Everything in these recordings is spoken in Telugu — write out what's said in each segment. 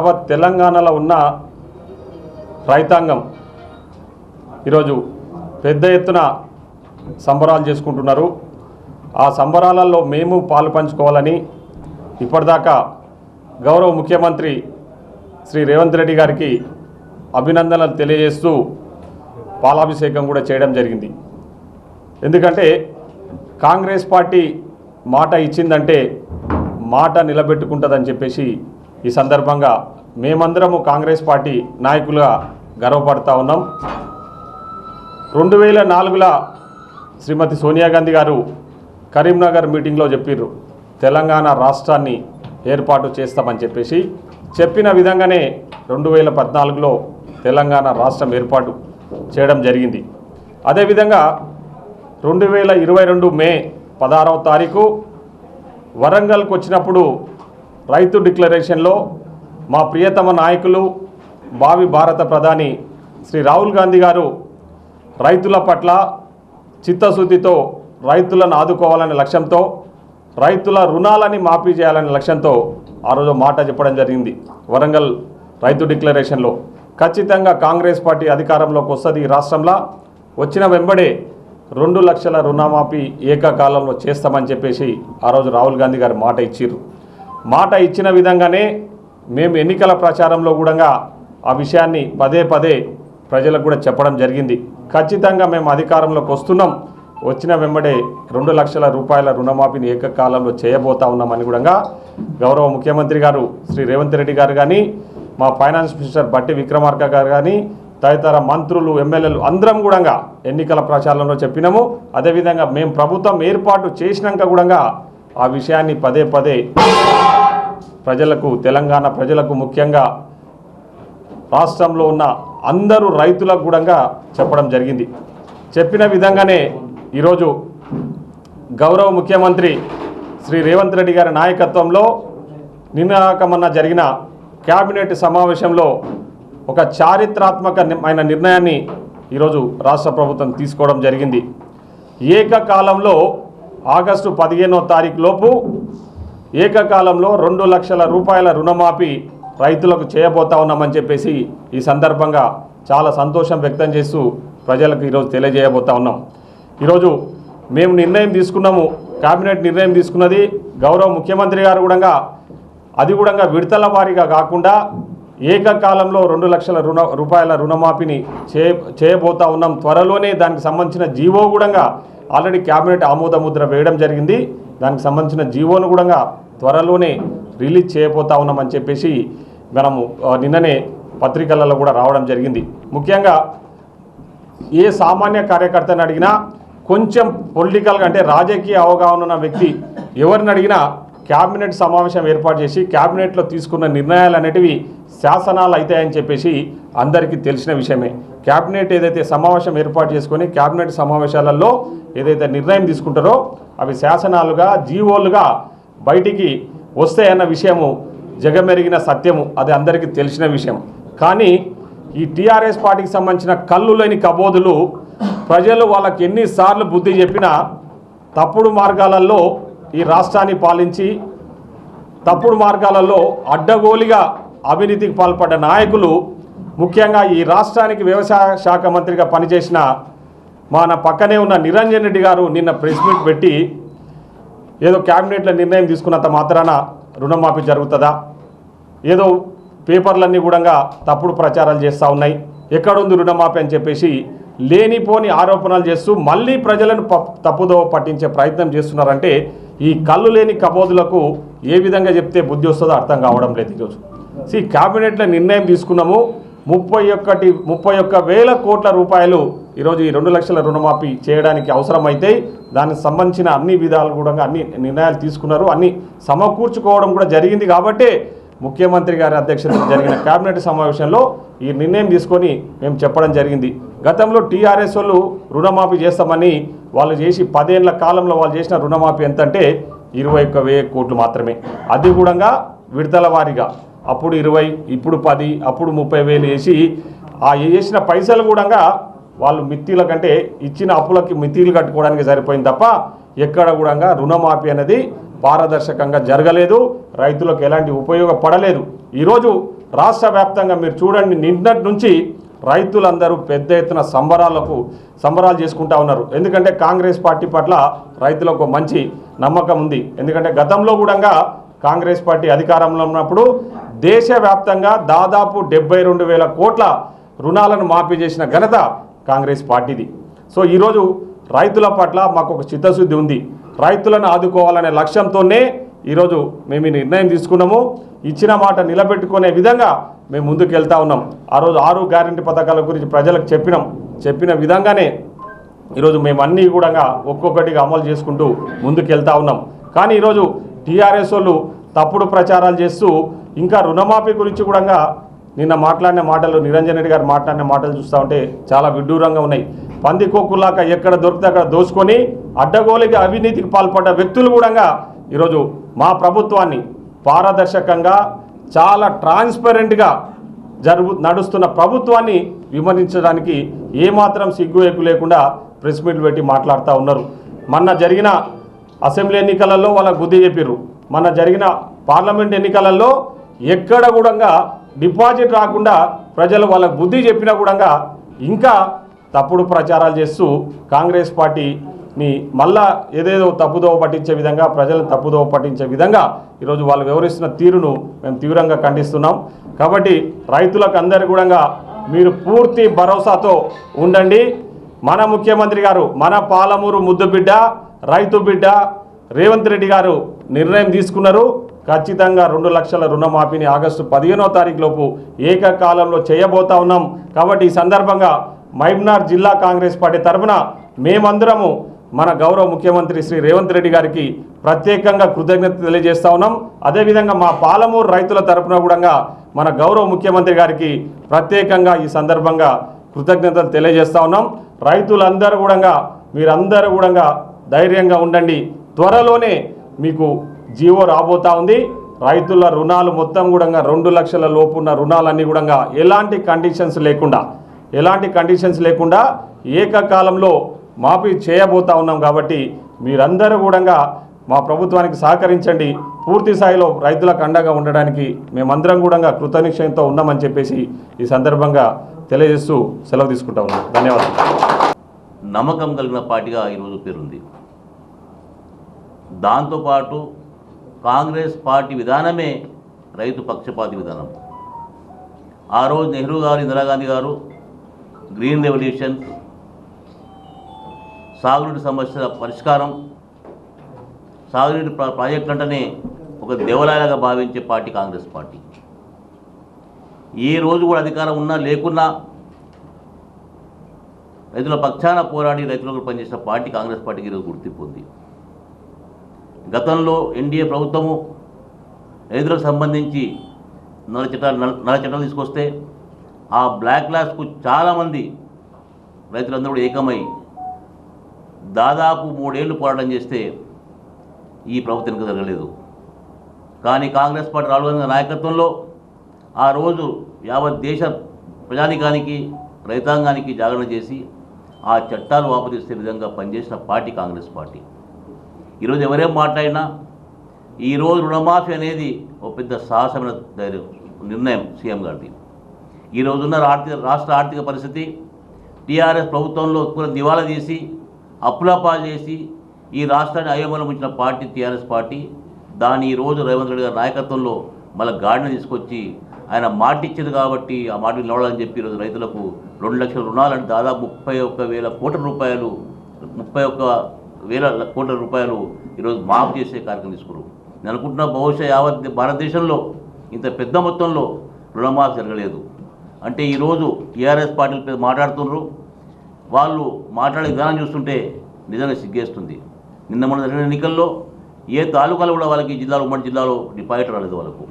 యావత్ తెలంగాణలో ఉన్న రైతాంగం ఈరోజు పెద్ద ఎత్తున సంబరాలు చేసుకుంటున్నారు. ఆ సంబరాలలో మేము పాలు పంచుకోవాలని ఇప్పటిదాకా గౌరవ ముఖ్యమంత్రి శ్రీ రేవంత్ రెడ్డి గారికి అభినందనలు తెలియజేస్తూ పాలాభిషేకం కూడా చేయడం జరిగింది. ఎందుకంటే కాంగ్రెస్ పార్టీ మాట ఇచ్చిందంటే మాట నిలబెట్టుకుంటుందని చెప్పేసి ఈ సందర్భంగా మేమందరము కాంగ్రెస్ పార్టీ నాయకులుగా గర్వపడతా ఉన్నాం. రెండు వేల నాలుగులో శ్రీమతి సోనియా గాంధీ గారు కరీంనగర్ మీటింగ్లో చెప్పిర్రు తెలంగాణ రాష్ట్రాన్ని ఏర్పాటు చేస్తామని చెప్పేసి. చెప్పిన విధంగానే రెండు వేల పద్నాలుగులో తెలంగాణ రాష్ట్రం ఏర్పాటు చేయడం జరిగింది. అదేవిధంగా రెండు వేల ఇరవై రెండు మే పదహారవ తారీఖు వరంగల్కి వచ్చినప్పుడు రైతు డిక్లరేషన్లో మా ప్రియతమ నాయకులు భావి భారత ప్రధాని శ్రీ రాహుల్ గాంధీ గారు రైతుల పట్ల చిత్తశుద్ధితో రైతులను ఆదుకోవాలనే లక్ష్యంతో రైతుల రుణాలని మాఫీ చేయాలనే లక్ష్యంతో ఆ రోజు మాట చెప్పడం జరిగింది వరంగల్ రైతు డిక్లరేషన్లో. ఖచ్చితంగా కాంగ్రెస్ పార్టీ అధికారంలోకి వస్తుంది ఈ రాష్ట్రంలో. వచ్చిన వెంబడే రెండు లక్షల రుణమాఫీ ఏకకాలంలో చేస్తామని చెప్పేసి ఆ రోజు రాహుల్ గాంధీ గారు మాట ఇచ్చిర్రు. మాట ఇచ్చిన విధంగానే మేము ఎన్నికల ప్రచారంలో కూడా ఆ విషయాన్ని పదే పదే ప్రజలకు కూడా చెప్పడం జరిగింది. ఖచ్చితంగా మేము అధికారంలోకి వస్తున్నాం. వచ్చిన వెంబడే రెండు లక్షల రూపాయల రుణమాఫీని ఏకకాలంలో చేయబోతా ఉన్నామని కూడా గౌరవ ముఖ్యమంత్రి గారు శ్రీ రేవంత్ రెడ్డి గారు కానీ మా ఫైనాన్స్ మినిస్టర్ బట్టి విక్రమార్క గారు కానీ తదితర మంత్రులు ఎమ్మెల్యేలు అందరం కూడా ఎన్నికల ప్రచారంలో చెప్పినాము. అదేవిధంగా మేము ప్రభుత్వం ఏర్పాటు చేసినాక కూడా ఆ విషయాన్ని పదే పదే ప్రజలకు తెలంగాణ ప్రజలకు ముఖ్యంగా రాష్ట్రంలో ఉన్న అందరూ రైతులకు కూడా చెప్పడం జరిగింది. చెప్పిన విధంగానే ఈరోజు గౌరవ ముఖ్యమంత్రి శ్రీ రేవంత్ రెడ్డి గారి నాయకత్వంలో నిన్నకమన్న జరిగిన క్యాబినెట్ సమావేశంలో ఒక చారిత్రాత్మకమైన నిర్ణయాన్ని ఈరోజు రాష్ట్ర ప్రభుత్వం తీసుకోవడం జరిగింది. ఏకకాలంలో ఆగస్టు పదిహేనో తారీఖు లోపు ఏకకాలంలో రెండు లక్షల రూపాయల రుణమాఫీ రైతులకు చేయబోతా ఉన్నామని చెప్పేసి ఈ సందర్భంగా చాలా సంతోషం వ్యక్తం చేస్తూ ప్రజలకు ఈరోజు తెలియజేయబోతా ఉన్నాం. ఈరోజు మేము నిర్ణయం తీసుకున్నాము కేబినెట్ నిర్ణయం తీసుకున్నది గౌరవ ముఖ్యమంత్రి గారు కూడా అది కూడా విడతల వారీగా కాకుండా ఏకకాలంలో రెండు లక్షల రుణ రూపాయల రుణమాఫీని చే చేయబోతా ఉన్నాం. త్వరలోనే దానికి సంబంధించిన జీవో కూడా ఆల్రెడీ క్యాబినెట్ ఆమోద ముద్ర వేయడం జరిగింది. దానికి సంబంధించిన జీవోను కూడా త్వరలోనే రిలీజ్ చేయబోతా ఉన్నామని చెప్పేసి మనము నిన్ననే పత్రికలలో కూడా రావడం జరిగింది. ముఖ్యంగా ఏ సామాన్య కార్యకర్తని అడిగినా కొంచెం పొలిటికల్గా అంటే రాజకీయ అవగాహన ఉన్న వ్యక్తి ఎవరిని అడిగినా క్యాబినెట్ సమావేశం ఏర్పాటు చేసి క్యాబినెట్లో తీసుకున్న నిర్ణయాలు అనేటివి శాసనాలు అవుతాయని చెప్పేసి అందరికీ తెలిసిన విషయమే. క్యాబినెట్ ఏదైతే సమావేశం ఏర్పాటు చేసుకొని క్యాబినెట్ సమావేశాలలో ఏదైతే నిర్ణయం తీసుకుంటారో అవి శాసనాలుగా జీవోలుగా బయటికి వస్తాయన్న విషయము జగమెరిగిన సత్యము అది అందరికీ తెలిసిన విషయం. కానీ ఈ టీఆర్ఎస్ పార్టీకి సంబంధించిన కళ్ళు లేని కబోదులు ప్రజలు వాళ్ళకి ఎన్నిసార్లు బుద్ధి చెప్పినా తప్పుడు మార్గాలలో ఈ రాష్ట్రాన్ని పాలించి తప్పుడు మార్గాలలో అడ్డగోలిగా అవినీతికి పాల్పడ్డ నాయకులు ముఖ్యంగా ఈ రాష్ట్రానికి వ్యవసాయ శాఖ మంత్రిగా పనిచేసిన మన పక్కనే ఉన్న నిరంజన్ రెడ్డి గారు నిన్న ప్రెస్ మీట్ పెట్టి ఏదో క్యాబినెట్లో నిర్ణయం తీసుకున్నంత మాత్రాన రుణమాఫీ జరుగుతుందా? ఏదో పేపర్లన్నీ కూడా తప్పుడు ప్రచారాలు చేస్తూ ఉన్నాయి. ఎక్కడుంది రుణమాఫీ అని చెప్పేసి లేనిపోని ఆరోపణలు చేస్తూ మళ్ళీ ప్రజలను ప- తప్పుదో పట్టించే ప్రయత్నం చేస్తున్నారంటే ఈ కళ్ళు లేని కబోదులకు ఏ విధంగా చెప్తే బుద్ధి వస్తుందో అర్థం కావడం లేదు ఈరోజు. సి క్యాబినెట్లో నిర్ణయం తీసుకున్నాము. ముప్పై ఒక్కటి ముప్పై ఒక్క వేల కోట్ల రూపాయలు ఈరోజు ఈ రెండు లక్షల రుణమాఫీ చేయడానికి అవసరమైతే దానికి సంబంధించిన అన్ని విధాలు కూడా అన్ని నిర్ణయాలు తీసుకున్నారు. అన్ని సమకూర్చుకోవడం కూడా జరిగింది కాబట్టే ముఖ్యమంత్రి గారి అధ్యక్షతన జరిగిన కేబినెట్ సమావేశంలో ఈ నిర్ణయం తీసుకొని మేము చెప్పడం జరిగింది. గతంలో టీఆర్ఎస్ వాళ్ళు రుణమాఫీ చేస్తామని వాళ్ళు చేసి పదేళ్ళ కాలంలో వాళ్ళు చేసిన రుణమాఫీ ఎంతంటే ఇరవై ఒక్క వెయ్యి కోట్లు మాత్రమే. అది కూడా విడతల వారీగా అప్పుడు ఇరవై ఇప్పుడు పది అప్పుడు ముప్పై వేలు వేసి ఆ వేసిన పైసలు కూడా వాళ్ళు మిత్తిల కంటే ఇచ్చిన అప్పులకి మిత్తిలు కట్టుకోవడానికి సరిపోయింది తప్ప ఎక్కడ కూడా రుణమాఫీ అనేది పారదర్శకంగా జరగలేదు రైతులకు ఎలాంటి ఉపయోగపడలేదు. ఈరోజు రాష్ట్ర వ్యాప్తంగా మీరు చూడండి నిన్నటి నుంచి రైతులందరూ పెద్ద ఎత్తున సంబరాలకు సంబరాలు చేసుకుంటా ఉన్నారు. ఎందుకంటే కాంగ్రెస్ పార్టీ పట్ల రైతులకు మంచి నమ్మకం ఉంది. ఎందుకంటే గతంలో కూడా కాంగ్రెస్ పార్టీ అధికారంలో ఉన్నప్పుడు దేశవ్యాప్తంగా దాదాపు డెబ్బై రెండు వేల కోట్ల రుణాలను మాఫీ చేసిన ఘనత కాంగ్రెస్ పార్టీది. సో ఈరోజు రైతుల పట్ల మాకు ఒక చిత్తశుద్ధి ఉంది. రైతులను ఆదుకోవాలనే లక్ష్యంతోనే ఈరోజు మేము ఈ నిర్ణయం తీసుకున్నాము. ఇచ్చిన మాట నిలబెట్టుకునే విధంగా మేము ముందుకు వెళ్తా ఉన్నాం. ఆ రోజు ఆరు గ్యారంటీ పథకాల గురించి ప్రజలకు చెప్పినాం. చెప్పిన విధంగానే ఈరోజు మేము అన్నీ కూడా ఒక్కొక్కటిగా అమలు చేసుకుంటూ ముందుకు వెళ్తా ఉన్నాం. కానీ ఈరోజు టీఆర్ఎస్ వాళ్ళు తప్పుడు ప్రచారాలు చేస్తూ ఇంకా రుణమాఫీ గురించి కూడా నిన్న మాట్లాడిన మాటలు నిరంజన్ రెడ్డి గారు మాట్లాడిన మాటలు చూస్తూ ఉంటే చాలా విడ్డూరంగా ఉన్నాయి. పందికొక్కులాగా ఎక్కడ దొరికితే అక్కడ దోసుకొని అడ్డగోలికి అవినీతికి పాల్పడ్డ వ్యక్తులు కూడా ఈరోజు మా ప్రభుత్వాన్ని పారదర్శకంగా చాలా ట్రాన్స్పరెంట్గా జరుగు నడుస్తున్న ప్రభుత్వాన్ని విమర్శించడానికి ఏమాత్రం సిగ్గు ఎక్కువ లేకుండా ప్రెస్ మీట్లు పెట్టి మాట్లాడుతూ ఉన్నారు. మొన్న జరిగిన అసెంబ్లీ ఎన్నికలలో వాళ్ళకు బుద్ధి చెప్పిర్రు. మొన్న జరిగిన పార్లమెంట్ ఎన్నికలలో ఎక్కడ కూడా డిపాజిట్ రాకుండా ప్రజలు వాళ్ళకు బుద్ధి చెప్పినా కూడా ఇంకా తప్పుడు ప్రచారాలు చేస్తూ కాంగ్రెస్ పార్టీని మళ్ళా ఏదేదో తప్పుదోవ పట్టించే విధంగా ప్రజలను తప్పుదోవ పట్టించే విధంగా ఈరోజు వాళ్ళు వివరిస్తున్న తీరును మేము తీవ్రంగా ఖండిస్తున్నాం. కాబట్టి రైతులకు అందరు కూడా మీరు పూర్తి భరోసాతో ఉండండి. మన ముఖ్యమంత్రి గారు మన పాలమూరు ముద్దు బిడ్డ రైతు బిడ్డ రేవంత్ రెడ్డి గారు నిర్ణయం తీసుకున్నారు. ఖచ్చితంగా రెండు లక్షల రుణమాఫీని ఆగస్టు పదిహేనో తారీఖు లోపు ఏకకాలంలో చేయబోతా ఉన్నాం. కాబట్టి ఈ సందర్భంగా మైబ్నార్ జిల్లా కాంగ్రెస్ పార్టీ తరఫున మేమందరము మన గౌరవ ముఖ్యమంత్రి శ్రీ రేవంత్ రెడ్డి గారికి ప్రత్యేకంగా కృతజ్ఞత తెలియజేస్తా ఉన్నాం. అదేవిధంగా మా పాలమూరు రైతుల తరఫున కూడా మన గౌరవ ముఖ్యమంత్రి గారికి ప్రత్యేకంగా ఈ సందర్భంగా కృతజ్ఞతలు తెలియజేస్తా ఉన్నాం. రైతులందరూ కూడా మీరందరూ కూడా ధైర్యంగా ఉండండి. త్వరలోనే మీకు జీవో రాబోతా ఉంది. రైతుల రుణాలు మొత్తం కూడా రెండు లక్షల లోపు ఉన్న రుణాలన్నీ కూడా ఎలాంటి కండిషన్స్ లేకుండా ఎలాంటి కండిషన్స్ లేకుండా ఏకకాలంలో మాఫీ చేయబోతా ఉన్నాం కాబట్టి మీరందరూ కూడా మా ప్రభుత్వానికి సహకరించండి. పూర్తి స్థాయిలో రైతులకు అండగా ఉండడానికి మేమందరం కూడా కృతనిశ్చయంతో ఉన్నామని చెప్పేసి ఈ సందర్భంగా తెలియజేస్తూ సెలవు తీసుకుంటా ఉన్నాం. ధన్యవాదాలు. నమ్మకం కలిగిన పార్టీగా ఈరోజు పేరుంది. దాంతోపాటు కాంగ్రెస్ పార్టీ విధానమే రైతు పక్షపాతి విధానం. ఆ రోజు నెహ్రూ గారు ఇందిరాగాంధీ గారు గ్రీన్ రెవల్యూషన్ సాగునీటి సమస్యల పరిష్కారం సాగునీటి ప్రాజెక్టు అంటేనే ఒక దేవాలయాలుగా భావించే పార్టీ కాంగ్రెస్ పార్టీ. ఏ రోజు కూడా అధికారం ఉన్నా లేకున్నా రైతుల పక్షాన పోరాడి రైతులకు పనిచేసిన పార్టీ కాంగ్రెస్ పార్టీకి ఈరోజు గుర్తింపు ఉంది గతంలో ఎన్డీఏ ప్రభుత్వము రైతులకు సంబంధించి నల్ల చట్టాలు నల్ల చట్టాలు తీసుకొస్తే ఆ బ్లాక్ క్లాస్కు చాలామంది రైతులందరూ కూడా ఏకమై దాదాపు మూడేళ్ళు పోరాటం చేస్తే ఈ ప్రభుత్వం వెనుక జరగలేదు. కానీ కాంగ్రెస్ పార్టీ రాహుల్ గాంధీ నాయకత్వంలో ఆ రోజు యావత్ దేశ ప్రజానికానికి రైతాంగానికి జాగరణ చేసి ఆ చట్టాలు వాపదిస్తే విధంగా పనిచేసిన పార్టీ కాంగ్రెస్ పార్టీ. ఈరోజు ఎవరేం మాట్లాడినా ఈరోజు రుణమాఫీ అనేది ఒక పెద్ద సాహసమైన నిర్ణయం సీఎం గారిది. ఈ రోజున్న ఆర్థిక రాష్ట్ర ఆర్థిక పరిస్థితి టీఆర్ఎస్ ప్రభుత్వంలో కూడా దివాలా తీసి అప్పులపాలు చేసి ఈ రాష్ట్రాన్ని అయోమలం ఉంచిన పార్టీ టీఆర్ఎస్ పార్టీ దాన్ని ఈరోజు రేవంత్ రెడ్డి గారి నాయకత్వంలో మళ్ళీ గాడిని తీసుకొచ్చి ఆయన మాటిచ్చింది కాబట్టి ఆ మాట నిలవాలని చెప్పి ఈరోజు రైతులకు రెండు లక్షల రుణాలంటే దాదాపు ముప్పై ఒక్క వేల కోట్ల రూపాయలు ముప్పై ఒక్క వేల కోట్ల రూపాయలు ఈరోజు మాఫ్ చేసే కార్యక్రమం తీసుకున్నారు. నేను అనుకుంటున్నా బహుశా యావత్ భారతదేశంలో ఇంత పెద్ద మొత్తంలో రుణమాఫీ జరగలేదు. అంటే ఈరోజు టీఆర్ఎస్ పార్టీల మీద మాట్లాడుతున్నారు వాళ్ళు మాట్లాడే విధానం చూస్తుంటే నిజంగా సిగ్గేస్తుంది. నిన్న మన జరిగిన ఎన్నికల్లో ఏ తాలూకాలు కూడా వాళ్ళకి జిల్లాలో ఉమ్మడి జిల్లాలో డిపాజిట్ రాలేదు వాళ్ళకు.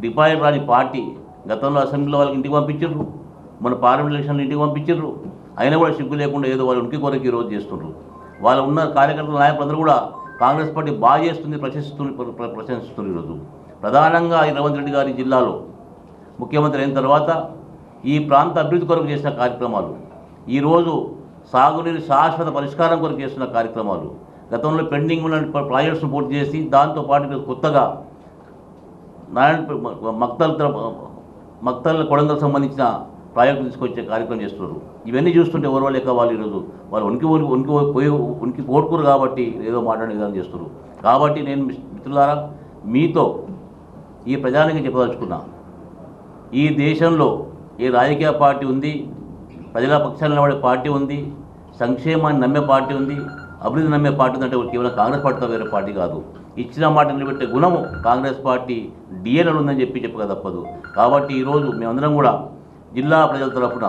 డిపాజిట్ రాని పార్టీ గతంలో అసెంబ్లీలో వాళ్ళకి ఇంటికి పంపించారు మన పార్లమెంట్ ఎలక్షన్లో ఇంటికి పంపించారు అయినా కూడా సిగ్గు లేకుండా ఏదో వాళ్ళు ఉనికి కొరకు ఈరోజు చేస్తున్నారు వాళ్ళు ఉన్న కార్యకర్తల నాయకులందరూ కూడా కాంగ్రెస్ పార్టీ బాగా చేస్తుంది ప్రశంసిస్తుంది ప్ర- ప్రశంసిస్తున్నారు ఈరోజు ప్రధానంగా ఈ రేవంత్ రెడ్డి గారి జిల్లాలో ముఖ్యమంత్రి అయిన తర్వాత ఈ ప్రాంత అభివృద్ధి కొరకు చేసిన కార్యక్రమాలు ఈరోజు సాగునీరు శాశ్వత పరిష్కారం కొరకు చేస్తున్న కార్యక్రమాలు గతంలో పెండింగ్ ఉన్న ప్రాజెక్ట్స్ పూర్తి చేసి దాంతోపాటు కొత్తగా నారాయణ మక్తల్ మక్తల్ కొడంగల్ సంబంధించిన ప్రాజెక్టు తీసుకొచ్చే కార్యక్రమం చేస్తున్నారు. ఇవన్నీ చూస్తుంటే ఎవరో లేక వాళ్ళు ఈరోజు వాళ్ళు ఉనికి ఉనికి ఉనికి పోయి ఉనికి పోటుకురు కాబట్టి ఏదో మాట్లాడే విధానం చేస్తున్నారు. కాబట్టి నేను మిత్రులారా మీతో ఈ ప్రజానికి చెప్పదలుచుకున్నా. ఈ దేశంలో ఏ రాజకీయ పార్టీ ఉంది ప్రజల పక్షాన నిలబడే పార్టీ ఉంది సంక్షేమాన్ని నమ్మే పార్టీ ఉంది అభివృద్ధి నమ్మే పార్టీ ఉందంటే కేవలం కాంగ్రెస్ పార్టీతో వేరే పార్టీ కాదు. ఇచ్చిన మాట నిలబెట్టే గుణము కాంగ్రెస్ పార్టీ డిఎన్ఎల్ ఉందని చెప్పి చెప్పక తప్పదు. కాబట్టి ఈరోజు మేమందరం కూడా జిల్లా ప్రజల తరఫున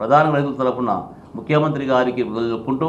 ప్రధాన రైతుల తరఫున ముఖ్యమంత్రి గారికి చెప్పుకుంటూ